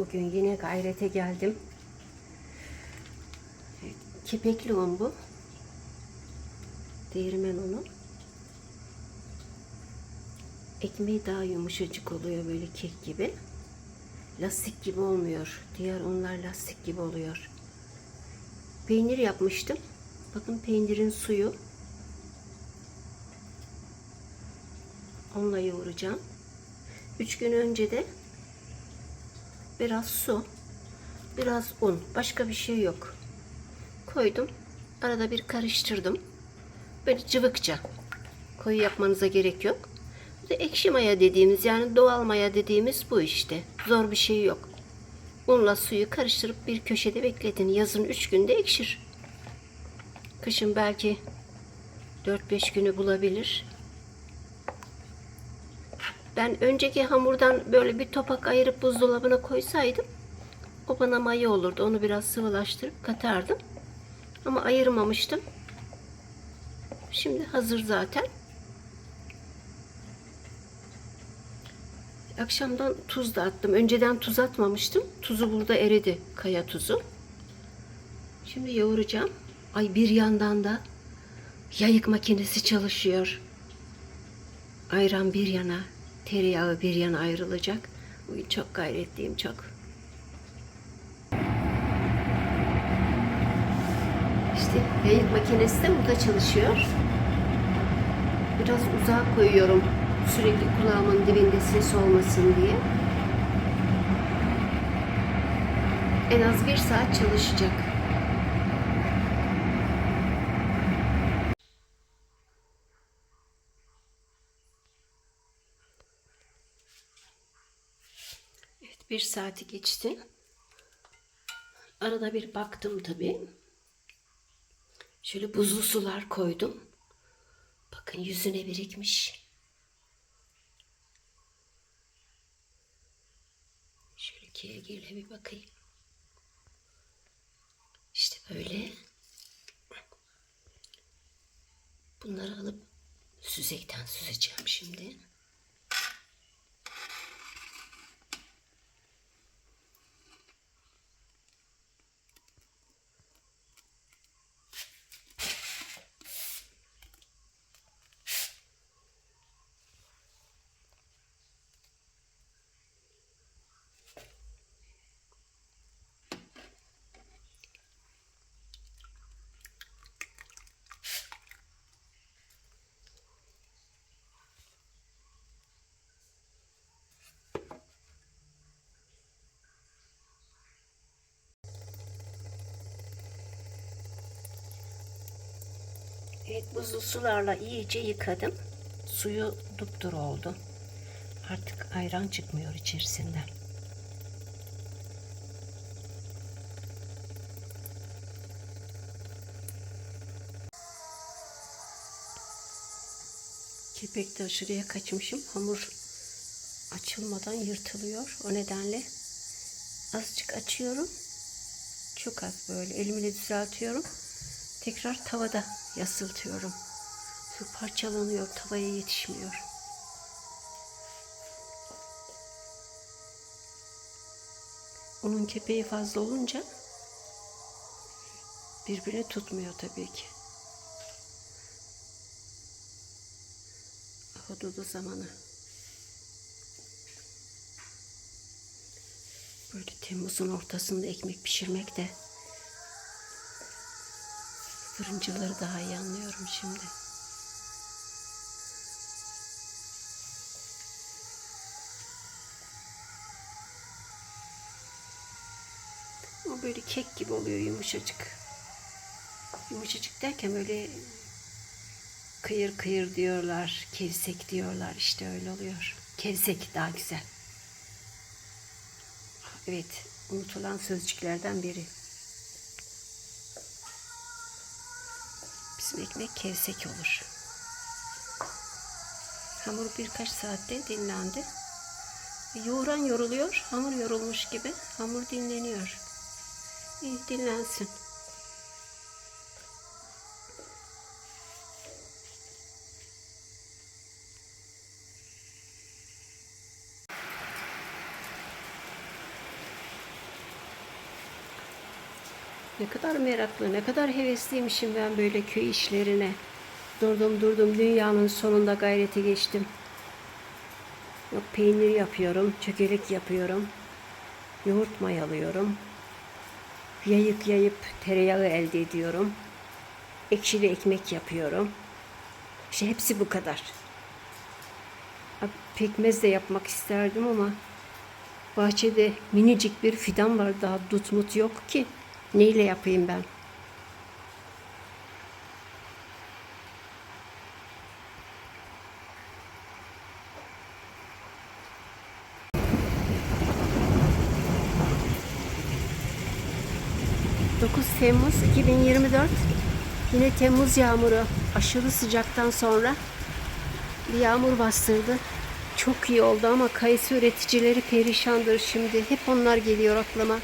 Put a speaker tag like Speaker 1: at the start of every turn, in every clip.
Speaker 1: Bugün yine gayrete geldim. Kepekli un bu. Değirmen unu. Ekmeği daha yumuşacık oluyor böyle kek gibi. Lastik gibi olmuyor. Diğer unlar lastik gibi oluyor. Peynir yapmıştım. Bakın peynirin suyu. Onunla yoğuracağım. Üç gün önce de biraz su, biraz un, başka bir şey yok. Koydum. Arada bir karıştırdım. Böyle cıvıkça. Koyu yapmanıza gerek yok. Bir de ekşi maya dediğimiz yani doğal maya dediğimiz bu işte. Zor bir şey yok. Unla suyu karıştırıp bir köşede bekletin. Yazın 3 günde ekşir. Kışın belki 4-5 günü bulabilir. Ben önceki hamurdan böyle bir topak ayırıp buzdolabına koysaydım o bana maya olurdu. Onu biraz sıvılaştırıp katardım. Ama ayırmamıştım. Şimdi hazır zaten. Akşamdan tuz da attım. Önceden tuz atmamıştım. Tuzu burada eridi. Kaya tuzu. Şimdi yoğuracağım. Ay bir yandan da yayık makinesi çalışıyor. Ayran bir yana, tereyağı bir yana ayrılacak. Bugün çok gayretliyim çok. İşte yayık makinesi de burada çalışıyor. Biraz uzağa koyuyorum. Sürekli kulağımın dibinde ses olmasın diye. En az bir saat çalışacak. Bir saati geçti. Arada bir baktım tabii. Şöyle buzlu sular koydum. Bakın yüzüne birikmiş. Şöyle kegirle bir bakayım. İşte böyle. Bunları alıp süzekten süzeceğim şimdi. Evet buzlu sularla iyice yıkadım. Suyu dupduru oldu. Artık ayran çıkmıyor içerisinden. Kepek de aşırıya kaçmışım. Hamur açılmadan yırtılıyor. O nedenle azıcık açıyorum. Çok az böyle elimle düzeltiyorum. Tekrar tavada yasıltıyorum. Su parçalanıyor, tavaya yetişmiyor. Onun kepeği fazla olunca birbirini tutmuyor tabii ki. Hududu zamanı. Böyle Temmuz'un ortasında ekmek pişirmek de fırıncıları daha iyi anlıyorum şimdi. O böyle kek gibi oluyor yumuşacık. Yumuşacık derken böyle kıyır kıyır diyorlar, kevsek diyorlar işte öyle oluyor. Kevsek daha güzel. Evet, unutulan sözcüklerden biri. Bizim ekmek kevsek olur. Hamur birkaç saatte dinlendi. Yoğuran yoruluyor, hamur yorulmuş gibi. Hamur dinleniyor. İyi dinlensin. Ne kadar meraklı, ne kadar hevesliymişim ben böyle köy işlerine. Durdum durdum dünyanın sonunda gayrete geçtim. Yok peynir yapıyorum, çökelek yapıyorum. Yoğurt mayalıyorum. Yayık yayıp tereyağı elde ediyorum. Ekşili ekmek yapıyorum. İşte hepsi bu kadar. Pekmez de yapmak isterdim ama bahçede minicik bir fidan var daha dut mut yok ki. Neyle yapayım ben? ...9 Temmuz 2024... ...yine Temmuz yağmuru... ...aşırı sıcaktan sonra... ...bir yağmur bastırdı... ...çok iyi oldu ama kayısı üreticileri perişandır şimdi... ...hep onlar geliyor aklıma...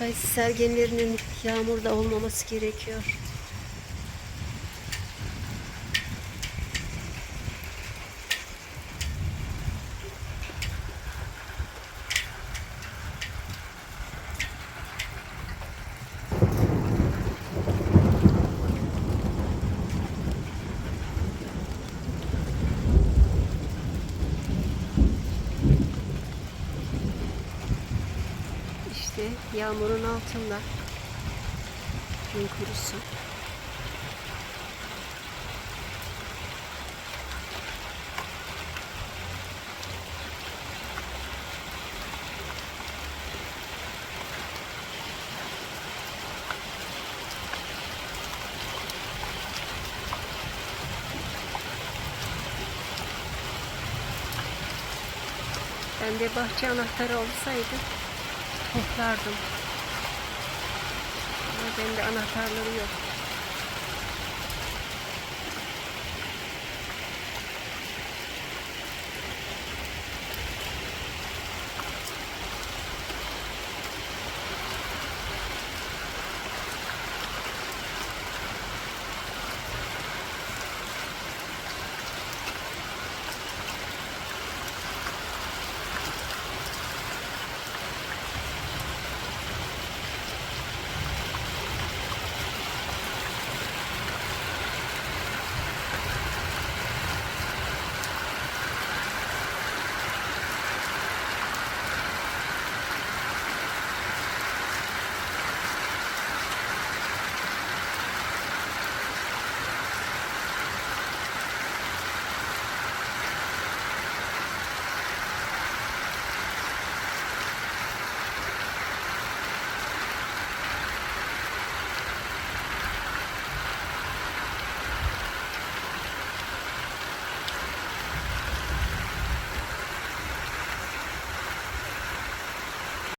Speaker 1: Kayısı sergenlerinin yağmurda olmaması gerekiyor. İşte yağmurun altında. Gün kurusu. Ben de bahçe anahtarı olsaydı toplardım. Ama bende anahtarları yok.